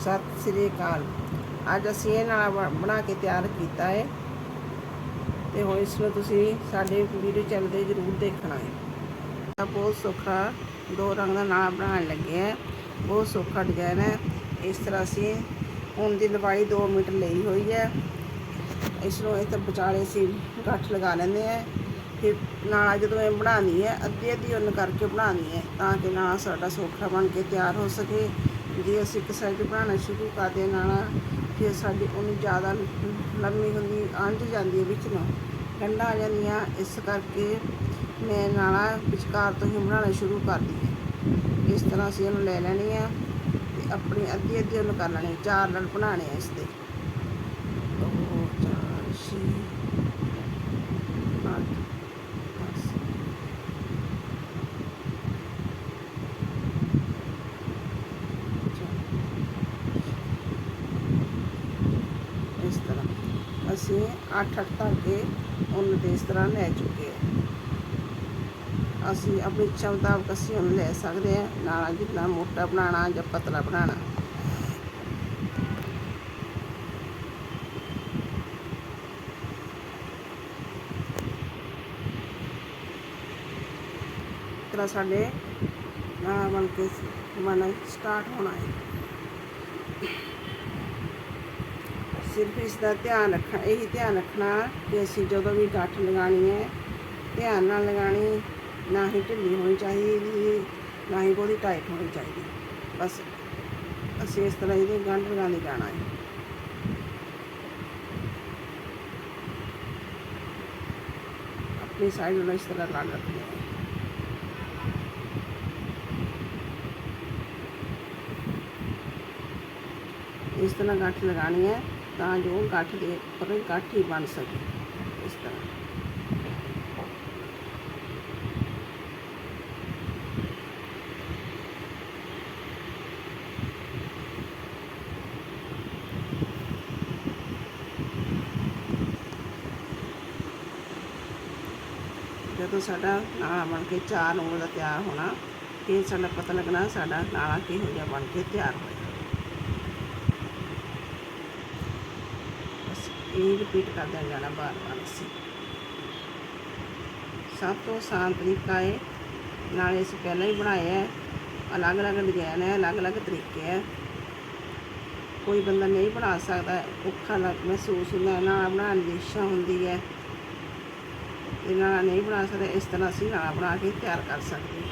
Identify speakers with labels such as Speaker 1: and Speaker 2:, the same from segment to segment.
Speaker 1: ਸਤਿ ਸ੍ਰੀ ਅਕਾਲ। ਅੱਜ ਅਸੀਂ ਇਹ ਨਾਲ ਬ- ਬਣਾ ਕੇ ਤਿਆਰ ਕੀਤਾ ਹੈ ਤੇ ਹੁਣ ਇਸ ਨੂੰ ਤੁਸੀਂ ਸਾਡੇ ਵੀਡੀਓ ਚੈਨਲ ਤੇ ਜ਼ਰੂਰ ਦੇਖਣਾ ਹੈ ਇਹ ਬਹੁਤ ਸੌਖਾ ਦੋ ਰੰਗ ਦਾ ਨਾਲ ਬਣਾਉਣ ਲੱਗੇ ਆ। ਬਹੁਤ ਸੌਖਾ ਡਿਜ਼ਾਈਨ ਹੈ ਇਸ ਤਰ੍ਹਾਂ ਅਸੀਂ ਹੁਣ ਦੀ ਲੰਬਾਈ 2 ਮੀਟਰ ਲਈ ਹੋਈ ਹੈ ਇਸ ਨੂੰ ਇਹ ਤਾਂ ਵਿਚਾਲੇ ਅਸੀਂ ਗੱਠ ਲਗਾ ਲੈਂਦੇ ਆ। ਫਿਰ ਨਾਲਾ ਜਦੋਂ ਇਹ ਬਣਾਉਣੀ ਹੈ ਅੱਧੀ ਅੱਧੀ ਉਹਨ ਕਰਕੇ ਬਣਾਉਣੀ ਹੈ ਤਾਂ ਕਿ ਨਾਲਾ ਸਾਡਾ ਸੌਖਾ ਬਣ ਕੇ ਤਿਆਰ ਹੋ ਸਕੇ। ਜੇ ਅਸੀਂ ਇੱਕ ਸਾਈਡ ਬਣਾਉਣਾ ਸ਼ੁਰੂ ਕਰਦੇ ਨਾਲਾ ਫਿਰ ਸਾਡੀ ਉਹਨੂੰ ਜ਼ਿਆਦਾ ਲੰਮੀ ਹੁੰਦੀ ਅੰਝ ਜਾਂਦੀ ਹੈ ਵਿੱਚ ਨੂੰ। ਠੰਡਾ ਆ ਜਾਂਦੀਆਂ ਇਸ ਕਰਕੇ ਮੈਂ ਨਾਲਾ ਵਿਚਕਾਰ ਤੋਂ ਹੀ ਬਣਾਉਣਾ ਸ਼ੁਰੂ ਕਰਦੀ ਹਾਂ। ਇਸ ਤਰ੍ਹਾਂ ਅਸੀਂ ਇਹਨੂੰ ਲੈ ਲੈਣੀ ਆ ਤੇ ਆਪਣੀ ਅੱਧੀ ਅੱਧੀ ਉਹਨੂੰ ਕਰ ਲੈਣੀ ਚਾਰ ਨਾਲ ਬਣਾਉਣੇ ਆ ਇਸ ਦੇ ਦੋ ਚਾਰ ਛੇ ਅੱਠ ਦਸ ਚਾਰ। ਇਸ ਤਰ੍ਹਾਂ ਅਸੀਂ ਅੱਠ ਅੱਠ ਧਾਗੇ ਉੱਨ ਦੇ ਇਸ ਤਰ੍ਹਾਂ ਲੈ ਚੁੱਕੇ ਹਾਂ। ਅਸੀਂ ਆਪਣੀ ਇੱਛਾ ਮੁਤਾਬਕ ਅਸੀਂ ਉਹਨੂੰ ਲੈ ਸਕਦੇ ਹਾਂ। ਨਾਲਾ ਜਿੰਨਾ ਮੋਟਾ ਬਣਾਉਣਾ ਜਾਂ ਪਤਲਾ ਬਣਾਉਣਾ। ਇਸ ਤਰ੍ਹਾਂ ਸਾਡੇ ਨਾਲਾ ਬਣ ਕੇ ਬਣ ਸਟਾਰਟ ਹੋਣਾ ਹੈ। ਸਿਰਫ ਇਸ ਦਾ ਧਿਆਨ ਰੱਖਣਾ, ਇਹੀ ਧਿਆਨ ਰੱਖਣਾ ਕਿ ਅਸੀਂ ਜਦੋਂ ਵੀ ਗੱਠ ਲਗਾਣੀ ਹੈ, ਧਿਆਨ ਨਾਲ ਲਗਾਣੀ ਨਾ ਹੀ ਢਿੱਲੀ ਹੋਣੀ ਚਾਹੀਦੀ, ਨਾ ਹੀ ਬਹੁਤੀ ਟਾਈਟ ਹੋਣੀ ਚਾਹੀਦੀ। ਬਸ ਅਸੀਂ ਇਸ ਤਰ੍ਹਾਂ ਇਹਦੀ ਗੰਢ ਲਗਾਉਂਦੇ ਜਾਣਾ ਹੈ। ਆਪਣੀ ਸਾਈਡ ਨੂੰ ਇਸ ਤਰ੍ਹਾਂ ਲਾ ਰੱਖਣੀ ਹੈ। ਇਸ ਤਰ੍ਹਾਂ ਗੱਠ ਲਗਾਣੀ ਹੈ। ਤਾਂ ਜੋ ਗੱਠ ਦੇ ਉੱਪਰ ਗੱਠ ਹੀ ਬਣ ਸਕੇ, ਇਸ ਤਰ੍ਹਾਂ। ਜਦੋਂ ਸਾਡਾ ਨਾਲਾ ਬਣ ਕੇ ਚਾਰ ਉਂਗਲ ਦਾ ਤਿਆਰ ਹੋਣਾ, ਫਿਰ ਸਾਡਾ ਪਤਾ ਲੱਗਣਾ ਸਾਡਾ ਨਾਲਾ ਕਿਹੋ ਜਿਹਾ ਬਣ ਕੇ ਤਿਆਰ ਹੋਇਆ। ਇਹ ਰਿਪੀਟ ਕਰਦਿਆਂ ਜਾਣਾ ਬਾਰ ਬਾਰ ਅਸੀਂ। ਸਭ ਤੋਂ ਆਸਾਨ ਤਰੀਕਾ ਹੈ ਨਾਲੇ ਅਸੀਂ ਪਹਿਲਾਂ ਹੀ ਬਣਾਇਆ ਹੈ ਅਲੱਗ-ਅਲੱਗ ਡਿਜ਼ਾਈਨ ਹੈ ਅਲੱਗ-ਅਲੱਗ ਤਰੀਕੇ ਹੈ। ਕੋਈ ਬੰਦਾ ਨਹੀਂ ਬਣਾ ਸਕਦਾ ਔਖਾ ਲੱਗ ਮਹਿਸੂਸ ਹੁੰਦਾ ਹੈ, ਨਾਲਾ ਬਣਾਉਣ ਦੀ ਇੱਛਾ ਹੁੰਦੀ ਹੈ। ਤੇ ਨਾਲ ਨਹੀਂ ਬਣਾ ਸਕਦਾ ਇਸ ਤਰ੍ਹਾਂ ਅਸੀਂ ਨਾਲ ਬਣਾ ਕੇ ਤਿਆਰ ਕਰ ਸਕਦੇ।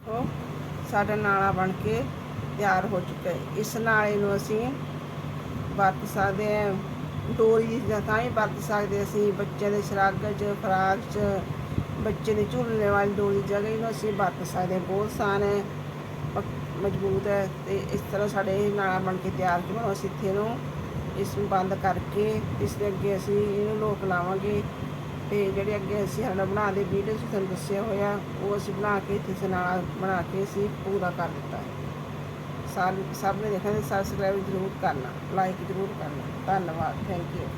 Speaker 1: ਹਾਂ ਉਹ ਸਾਡਾ ਨਾਲਾ ਬਣ ਕੇ ਤਿਆਰ ਹੋ ਚੁੱਕਾ ਹੈ। ਇਸ ਨਾਲੇ ਨੂੰ ਅਸੀਂ ਵਰਤ ਸਕਦੇ ਹਾਂ। ਡੋਰੀ ਜਾਂ ਤਾਂ ਹੀ ਵਰਤ ਸਕਦੇ ਅਸੀਂ। ਬੱਚਿਆਂ ਦੇ ਸ਼ਰਾਗ 'ਚ, ਫਰਾਕ 'ਚ, ਬੱਚੇ ਦੇ ਝੂਲਣੇ ਵਾਲੀ ਡੋਰੀ ਜਗ੍ਹਾ ਇਹਨੂੰ ਅਸੀਂ ਵਰਤ ਸਕਦੇ ਹਾਂ। ਬਹੁਤ ਆਸਾਨ ਹੈ ਮਜ਼ਬੂਤ ਹੈ ਤੇ ਇਸ ਤਰ੍ਹਾਂ ਸਾਡੇ ਨਾਲਾ ਬਣ ਕੇ ਤਿਆਰ ਜਦੋਂ ਅਸੀਂ ਇੱਥੇ ਨੂੰ ਇਸ ਨੂੰ ਬੰਦ ਕਰਕੇ, ਇਸ ਦੇ ਅੱਗੇ ਅਸੀਂ ਇਹਨੂੰ ਲੋਕ ਲਾਵਾਂਗੇ। ਤੇ ਜਿਹੜੇ ਅੱਗੇ ਅਸੀਂ ਸਾਡਾ ਬਣਾ ਦੇ ਵੀਡੀਓ 'ਚ ਤੁਹਾਨੂੰ ਦੱਸਿਆ ਹੋਇਆ, ਉਹ ਅਸੀਂ ਬਣਾ ਕੇ ਇੱਥੇ ਸੇ ਨਾਲ ਬਣਾ ਕੇ ਅਸੀਂ ਪੂਰਾ ਕਰ ਦਿੱਤਾ ਹੈ। ਸਾਰ ਸਭ ਨੇ ਦੇਖਿਆ ਸਬਸਕ੍ਰਾਈਬ ਜ਼ਰੂਰ ਕਰਨਾ ਲਾਈਕ ਜ਼ਰੂਰ ਕਰਨਾ। ਧੰਨਵਾਦ ਥੈਂਕ ਯੂ